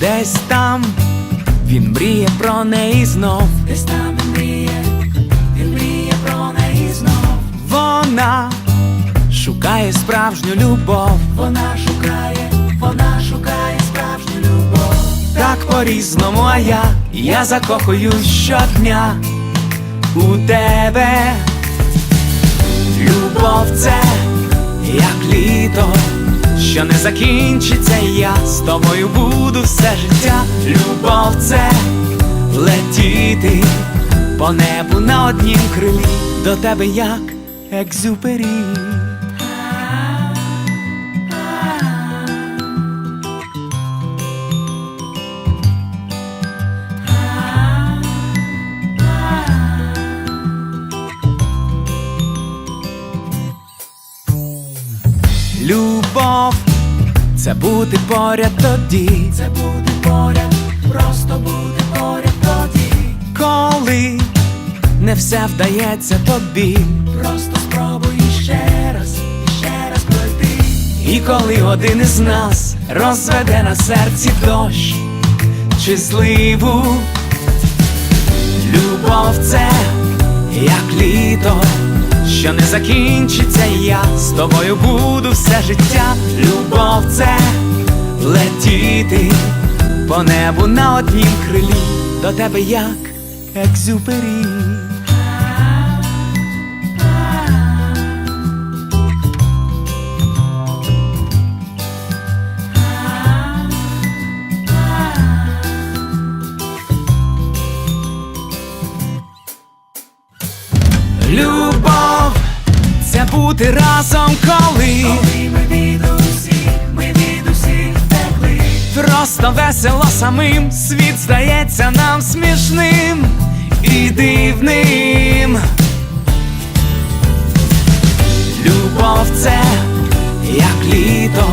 Десь там він мріє про неї знов. Десь там він мріє, він мріє про неї знов. Вона шукає справжню любов. Вона шукає, вона шукає справжню любов. Так по-різному, а я, я закохуюсь щодня у тебе. Любов це що не закінчиться, я з тобою буду все життя. Любов це летіти по небу на однім крилі до тебе як екзюпері. Любов це бути поряд тоді, Це бути поряд, просто бути поряд тоді. коли не все вдається тобі. Просто спробуй ще раз, ще раз пройти. І коли один із нас розведе на серці дощ чи зливу, любов це як літо, що не закінчиться, я з тобою буду все життя. Любов це летіти по небу на однім крилі до тебе як екзюпері. Любов це бути разом, коли Коли ми від усіх, ми від усіх втекли. просто весело самим, світ здається нам смішним і дивним. Любов це як літо,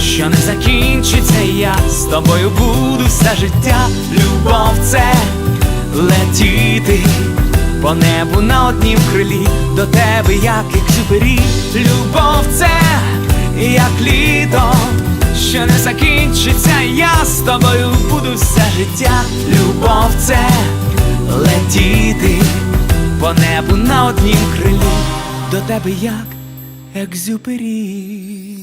що не закінчиться, я з тобою буду все життя. Любов це летіти по небу на однім крилі до тебе, як екзюпері. Любов це як літо, що не закінчиться, я з тобою буду все життя. Любов це летіти по небу на однім крилі до тебе як екзюпері.